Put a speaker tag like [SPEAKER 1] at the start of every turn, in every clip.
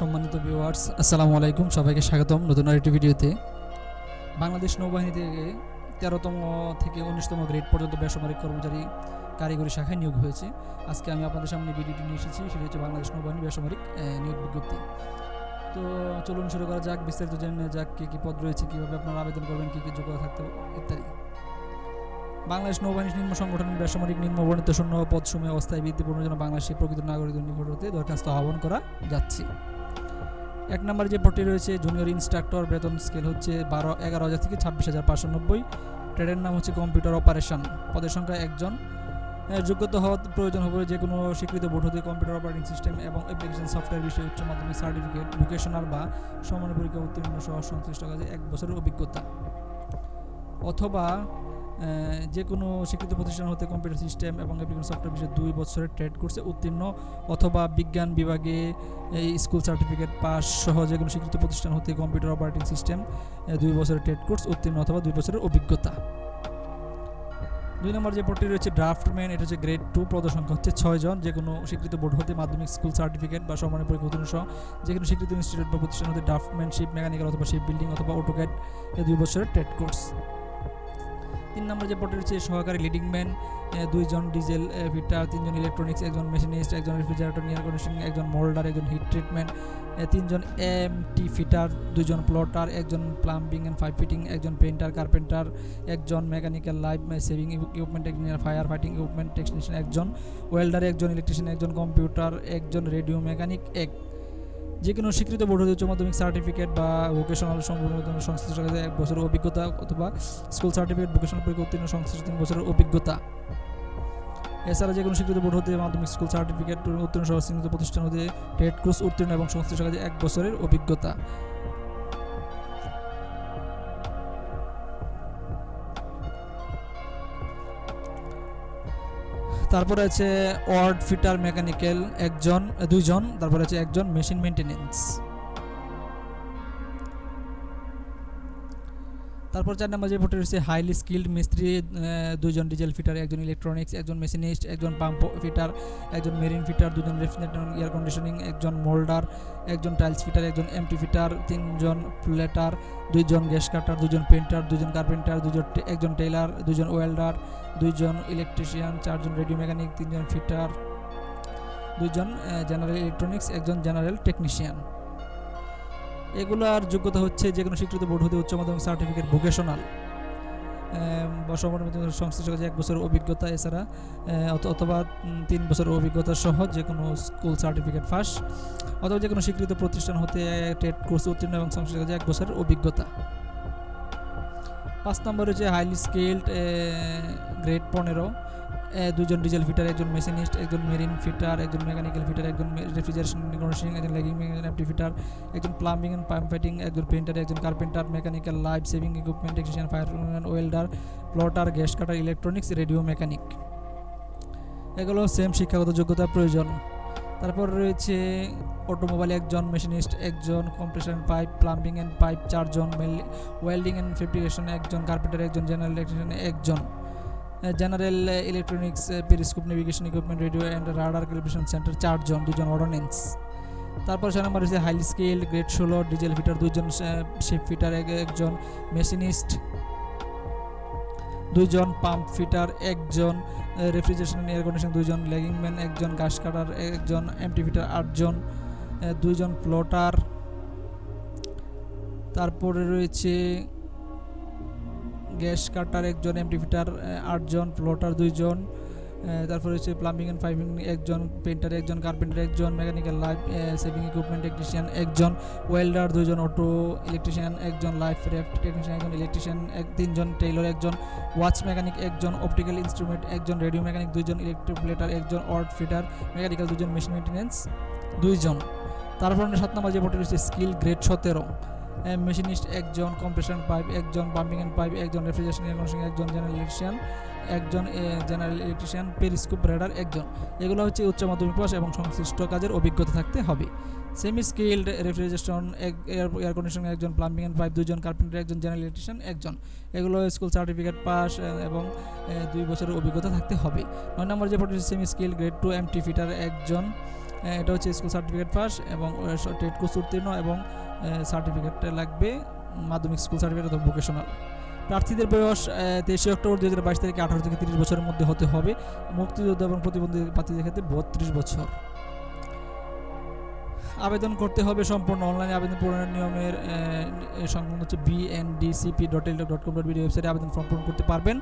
[SPEAKER 1] সম্মানিত ভিউয়ার্স আসসালামু আলাইকুম। সবাইকে স্বাগতম নতুন আরেকটি ভিডিওতে। বাংলাদেশ নৌবাহিনী থেকে তেরোতম থেকে উনিশতম গ্রেড পর্যন্ত বেসামরিক কর্মচারী কারিগরি শাখায় নিয়োগ হয়েছে। আজকে আমি আপনাদের সামনে ভিডিওটি নিয়ে এসেছি, সেটি হচ্ছে বাংলাদেশ নৌবাহিনী বেসামরিক নিয়োগ বিজ্ঞপ্তি। তো চলুন শুরু করা যাক, বিস্তারিত জেনে যাক, কী কী পদ রয়েছে, কীভাবে আপনারা আবেদন করবেন, কী কী যোগ্যতা থাকতে ইত্যাদি। বাংলাদেশ নৌবাহিনী নিম্ন সংগঠন বেসামরিক নিম্ন বর্ণিত শূন্য পদসমূহে অস্থায়ী বৃদ্ধি পূর্ণের জন্য বাংলাদেশের প্রকৃত নাগরিকদের নিকট হতে দরখাস্ত আহ্বান করা যাচ্ছে। এক নম্বর যে পদটি রয়েছে জুনিয়র ইনস্ট্রাক্টর বেতন স্কেল হচ্ছে বারো, এগারো হাজার থেকে ছাব্বিশ হাজার পাঁচশো নব্বই। ট্রেডের নাম হচ্ছে কম্পিউটার অপারেশন পদের সংখ্যা একজন। যোগ্যতা হওয়ার প্রয়োজন হবে যে কোনো স্বীকৃত বোর্ড হতে কম্পিউটার অপারেটিং সিস্টেম এবং অ্যাপ্লিকেশন সফটওয়্যার বিষয়ে উচ্চ মাধ্যমিক সার্টিফিকেট ভোকেশনাল বা সমান পরীক্ষা উত্তীর্ণ সহ সংশ্লিষ্ট কাজে এক বছরের অভিজ্ঞতা। অথবা যে কোনো স্বীকৃত প্রতিষ্ঠান হতে কম্পিউটার সিস্টেম এবং অ্যাপ্লিকেশন সফটওয়্যার বিষয়ে দুই বছরের ট্রেড কোর্সে উত্তীর্ণ অথবা বিজ্ঞান বিভাগে এই স্কুল সার্টিফিকেট পাস সহ যে কোনো স্বীকৃত প্রতিষ্ঠান হতে কম্পিউটার অপারেটিং সিস্টেম দুই বছরের ট্রেড কোর্স উত্তীর্ণ অথবা দুই বছরের অভিজ্ঞতা। দুই নম্বর যে পদটি রয়েছে ড্রাফটম্যান এটা হচ্ছে গ্রেড টু পদ সংখ্যা হচ্ছে ছয় জন। যে কোনো স্বীকৃত বোর্ড হতে মাধ্যমিক স্কুল সার্টিফিকেট বা সমানের পরীক্ষা সহ যে কোনো স্বীকৃত ইনস্টিটিউট বা প্রতিষ্ঠান হতে ড্রাফটম্যানশিপ মেকানিক্যাল অথবা শিপ বিল্ডিং অথবা অটোক্যাড এই দুই বছরের ট্রেড কোর্স তিন নম্বর যে পদটি রয়েছে, সহকারী লিডিং ম্যান দুইজন ডিজেল ফিটার তিনজন ইলেকট্রনিক্স একজন মেশিনিস্ট একজন রেফ্রিজারেটর নিয়ার কন্ডিশনিং একজন মোল্ডার একজন হিট ট্রিটমেন্ট তিনজন এম টি ফিটার দুজন প্লটার একজন প্লাম্বিং অ্যান্ড ফাইভ ফিটিং একজন পেন্টার কার্পেন্টার একজন mechanical life saving equipment engineer fire fighting equipment technician একজন ওয়েল্ডার একজন ইলেকট্রিশিয়ান একজন কম্পিউটার একজন রেডিও মেকানিক এক যে কোনো স্বীকৃত বোর্ড হতে উচ্চ মাধ্যমিক সার্টিফিকেট বা ভোকেশনাল সম্পূর্ণ সংশ্লিষ্ট কাজে এক বছরের অভিজ্ঞতা অথবা স্কুল সার্টিফিকেট ভোকেশনাল পরীক্ষা উত্তীর্ণ সংশ্লিষ্ট তিন বছরের অভিজ্ঞতা। এছাড়া যে কোনো স্বীকৃত বোর্ড হতে মাধ্যমিক স্কুল সার্টিফিকেট উত্তীর্ণ সহ প্রতিষ্ঠান হতে টেট কোর্স উত্তীর্ণ এবং সংশ্লিষ্ট কাজে এক বছরের অভিজ্ঞতা। তারপরে আছে ওয়ার্ড ফিটার মেকানিক্যাল একজন দুইজন তারপরে আছে একজন মেশিন মেনটেনেন্স তারপর চার নম্বর যে ভোটে রয়েছে হাইলি স্কিল্ড মিস্ত্রি দুজন ডিজেল ফিটার একজন ইলেকট্রনিক্স একজন মেশিনিস্ট একজন পাম্প ফিটার একজন মেরিন ফিটার দুজন রেফ্রিজারেটর এয়ার কন্ডিশনিং একজন মোল্ডার একজন টাইলস ফিটার একজন এমটি ফিটার তিনজন প্লেটার দুইজন গ্যাস কাটার দুজন পেন্টার দুজন কার্পেন্টার দুজন একজন টেইলার দুজন ওয়েল্ডার দুইজন ইলেকট্রিশিয়ান চারজন রেডিও মেকানিক তিনজন ফিটার দুইজন জেনারেল ইলেকট্রনিক্স একজন জেনারেল টেকনিশিয়ান এগুলোর যোগ্যতা হচ্ছে যে কোনো স্বীকৃত বোর্ড হতে উচ্চ মাধ্যমিক সার্টিফিকেট ভোকেশনাল বা সংশ্লিষ্ট এক বছরের অভিজ্ঞতা, এছাড়া অথবা তিন বছরের অভিজ্ঞতা সহ যে কোনো স্কুল সার্টিফিকেট ফার্স্ট অথবা যে কোনো স্বীকৃত প্রতিষ্ঠান হতে টেট কোর্স উত্তীর্ণ এবং সংশ্লিষ্ট কাজে এক বছরের অভিজ্ঞতা। পাঁচ নম্বর হচ্ছে হাইলি স্কিল্ড গ্রেড পনেরো। দুজন ডিজেল ফিটার, একজন মেশিনিস্ট, একজন মেরিন ফিটার, একজন মেকানিক্যাল ফিটার, একজন রেফ্রিজারেশন কন্ডিশনিং একজন লেগিং ফিটার, একজন প্লাম্বিং অ্যান্ড পাম্প ফাইটিং একজন পেন্টার একজন carpenter, mechanical life saving equipment technician, fire welder, plotter, gas cutter, electronics, radio mechanic. এগুলো সেম শিক্ষাগত যোগ্যতা, প্রয়োজন। তারপর রয়েছে অটোমোবাইল একজন মেশিনিস্ট, একজন compression pipe, plumbing and pipe চারজন ওয়েল্ডিং অ্যান্ড ফেব্রিকেশন, একজন কার্পেন্টার, একজন জেনারেল ইলেকট্রিশিয়ান, একজন। General electronics periscope navigation equipment radio and radar calibration centre চারজন দুজন অর্ডোনেন্স তারপর ছয় নম্বর হচ্ছে হাইলি স্কেল গ্রেড ষোলো ডিজেল ফিটার দুজন শিপ ফিটার একজন মেশিনিস্ট দুইজন পাম্প ফিটার একজন রেফ্রিজারেশন এয়ার কন্ডিশন দুইজন লেগিং ম্যান একজন ঘাস কাটার একজন এমটি ফিটার আটজন আহ, দুইজন প্লটার তারপরে রয়েছে গ্যাস কাটার একজন এমটি ফিটার আটজন প্লটার দুইজন তারপরে হচ্ছে প্লাম্বিং অ্যান্ড পাইপিং একজন পেন্টার একজন কার্পেন্টার একজন mechanical life saving equipment technician একজন ওয়েল্ডার দুজন অটো ইলেকট্রিশিয়ান একজন লাইফ রেফ টেকনিশিয়ান একজন ইলেকট্রিশিয়ান এক তিনজন টেইলর একজন ওয়াচ মেকানিক একজন অপটিক্যাল ইনস্ট্রুমেন্ট একজন রেডিও মেকানিক দুইজন ইলেকট্রিপ্লেটার একজন অর্ড ফিটার মেকানিক্যাল দুজন মেশিন মেনটেন্যান্স দুইজন। তারপর সাত নম্বর যে পটে রয়েছে স্কিল গ্রেড সতেরো। মেশিনিস্ট একজন কম্প্রেশন পাইপ একজন পাম্পিং অ্যান্ড পাইপ একজন রেফ্রিজারেশন একজন জেনারেল ইলেকট্রিশিয়ান একজন জেনারেল ইলেকট্রিশিয়ান পেরিস্কোপ রেডার একজন। এগুলো হচ্ছে উচ্চ মাধ্যমিক পাস এবং সংশ্লিষ্ট কাজের অভিজ্ঞতা থাকতে হবে। Semi skilled refrigeration air conditioning একজন প্লাম্বিং অ্যান্ড পাইপ দুজন কার্পেন্টার একজন জেনারেল ইলেকট্রিশিয়ান একজন। এগুলো স্কুল সার্টিফিকেট পাস এবং দুই বছরের অভিজ্ঞতা থাকতে হবে। নয় নম্বর যে পড়েছে semi skill grade two M T fitter একজন এটা হচ্ছে স্কুল সার্টিফিকেট পাস এবং টেট কোর্স উত্তীর্ণ এবং সার্টিফিকেট লাগবে, মাধ্যমিক স্কুল সার্টিফিকেট অথবা ভোকেশনাল প্রার্থীদের বয়স তেইশে অক্টোবর দুই হাজার বাইশ তারিখে আঠারো থেকে তিরিশ বছরের মধ্যে হতে হবে। মুক্তিযোদ্ধা এবং প্রতিবন্ধী প্রার্থীদের ক্ষেত্রে বত্রিশ বছর। আবেদন করতে হবে সম্পূর্ণ অনলাইনে আবেদন পূরণের নিয়মের সংক্রান্ত হচ্ছে BNDCP dot Teletalk dot com dot BD ওয়েবসাইটে আবেদন ফর্ম পূরণ করতে পারবেন।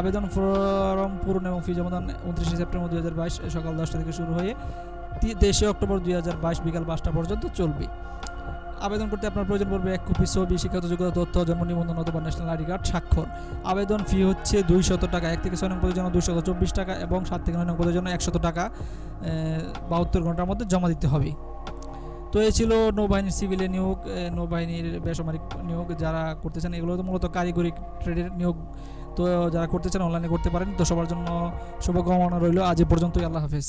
[SPEAKER 1] আবেদন ফর্ম পূরণ এবং ফি জমাদান উনত্রিশে সেপ্টেম্বর দুই হাজার বাইশ সকাল দশটা থেকে শুরু হয়ে তেইশে অক্টোবর দুই হাজার বাইশ বিকাল পাঁচটা পর্যন্ত চলবে। আবেদন করতে আপনার প্রয়োজন পড়বে এক কপি ছবি, শিক্ষাগত যোগ্যতা, তথ্য, জন্ম নিবন্ধন অথবা ন্যাশনাল আইডি কার্ড স্বাক্ষর। আবেদন ফি হচ্ছে দুইশত টাকা, এক থেকে ছয় নং জন্য দুইশত চব্বিশ টাকা এবং সাত থেকে নয় নং পদের জন্য একশত টাকা বাহাত্তর ঘণ্টার মধ্যে জমা দিতে হবে। তো এ ছিল নৌবাহিনীর সিভিলে নিয়োগ নৌবাহিনীর বেসামরিক নিয়োগ যারা করতেছেন, এগুলো তো মূলত কারিগরি ট্রেডের নিয়োগ। তো যারা করতে চান অনলাইনে করতে পারেন। তো সবার জন্য শুভকামনা রইল। আজ পর্যন্তই, আল্লাহ হাফেজ।